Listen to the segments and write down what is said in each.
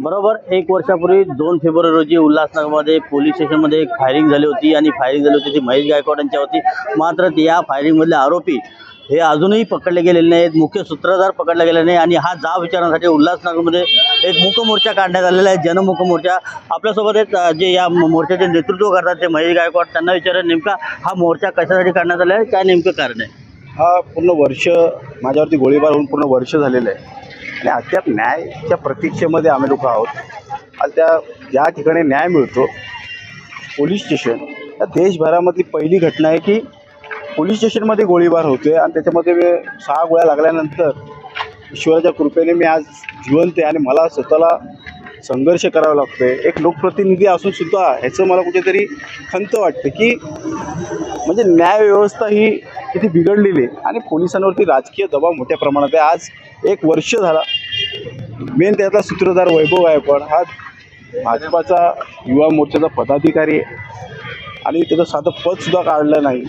बरोबर एक वर्षापूर्वी दोन फेब्रुवारी रोजी उल्हासनगरमध्ये पोलीस स्टेशनमध्ये एक फायरिंग झाली होती आणि फायरिंग झाली होती ती महेश गायकवाड यांच्यावरती मात्र या फायरिंगमधले आरोपी हे अजूनही पकडले गेलेले नाहीत मुख्य सूत्रधार पकडला गेले नाही आणि हा जाब विचारण्यासाठी उल्हासनगरमध्ये एक मूकमोर्चा काढण्यात आलेला आहे जनमुखमोर्चा आपल्यासोबत एक जे या मोर्चाचे नेतृत्व करतात ते महेश गायकवाड त्यांना विचारा नेमका हा मोर्चा कशासाठी काढण्यात आला आहे काय नेमकं कारण आहे? हा पूर्ण वर्ष माझ्यावरती गोळीबार होऊन पूर्ण वर्ष झालेलं आहे. आणि अद्याप न्यायाच्या प्रतीक्षेमध्ये आम्ही लोक आहोत. आणि त्या ज्या ठिकाणी न्याय मिळतो पोलीस स्टेशन या देशभरामधली पहिली घटना आहे की पोलीस स्टेशनमध्ये गोळीबार होतोय आणि त्याच्यामध्ये सहा गोळ्या लागल्यानंतर ईश्वराच्या कृपेने मी आज जिवंत आहे आणि मला स्वतःला संघर्ष करावा लागतोय. एक लोकप्रतिनिधी असून सुद्धा ह्याचं मला कुठेतरी खंत वाटते की म्हणजे न्यायव्यवस्था ही किती बिघडलेली आहे आणि पोलिसांवरती राजकीय दबाव मोठ्या प्रमाणात आहे. आज एक वर्ष झाला. मेन त्यातला सूत्रधार वैभव गायकवाड हा भाजपाचा युवा मोर्चाचा पदाधिकारी आहे. आणि त्याचं साधं पदसुद्धा काढलं नाही.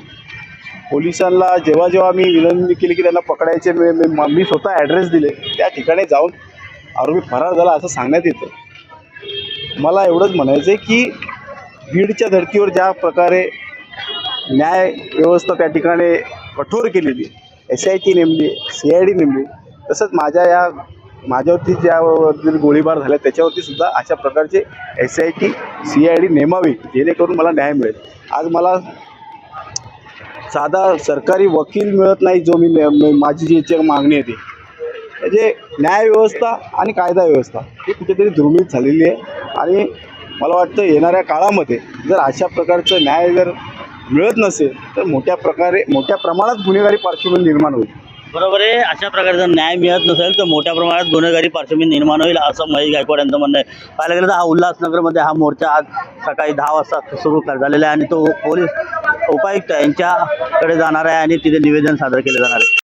पोलिसांना जेव्हा जेव्हा मी विनंती केली की त्यांना पकडायचे मी मी- मी स्वतः ॲड्रेस दिले. त्या ठिकाणी जाऊन आरोपी फरार झाला असं सांगण्यात येतं. मला एवढंच म्हणायचं आहे की बीडच्या धर्तीवर ज्या प्रकारे न्याय व्यवस्था त्या ठिकाणी कठोर केलेली एस आय टी नेमली सी आय डी नेमली तसंच माझ्या या माझ्यावरती ज्या गोळीबार झाला त्याच्यावरती सुद्धा अशा प्रकारचे S I T C I D नेमावी जेणेकरून मला न्याय मिळेल. आज मला साधा सरकारी वकील मिळत नाही जो मी माझी जी इच्छा मागणी आहे ती. म्हणजे न्यायव्यवस्था आणि कायदा व्यवस्था ही कुठेतरी दुर्मिळ झालेली आहे. आणि मला वाटतं येणाऱ्या काळामध्ये जर अशा प्रकारचं न्याय जर मिळत नसेल तर मोठ्या प्रकारे मोठ्या प्रमाणात गुन्हेगारी पार्श्वभूमी निर्माण होईल. बरोबर आहे. अशा प्रकारचा न्याय मिळत नसेल तर मोठ्या प्रमाणात गुन्हेगारी पार्श्वभूमी निर्माण होईल असं महेश गायकवाड यांचं म्हणणं आहे. पाहायला गेलं तर हा उल्हासनगरमध्ये हा मोर्चा आज सकाळी दहा वाजता सुरू झालेला आहे आणि तो पोलीस उपायुक्त यांच्याकडे जाणार आहे आणि तिथे निवेदन सादर केले जाणार आहे.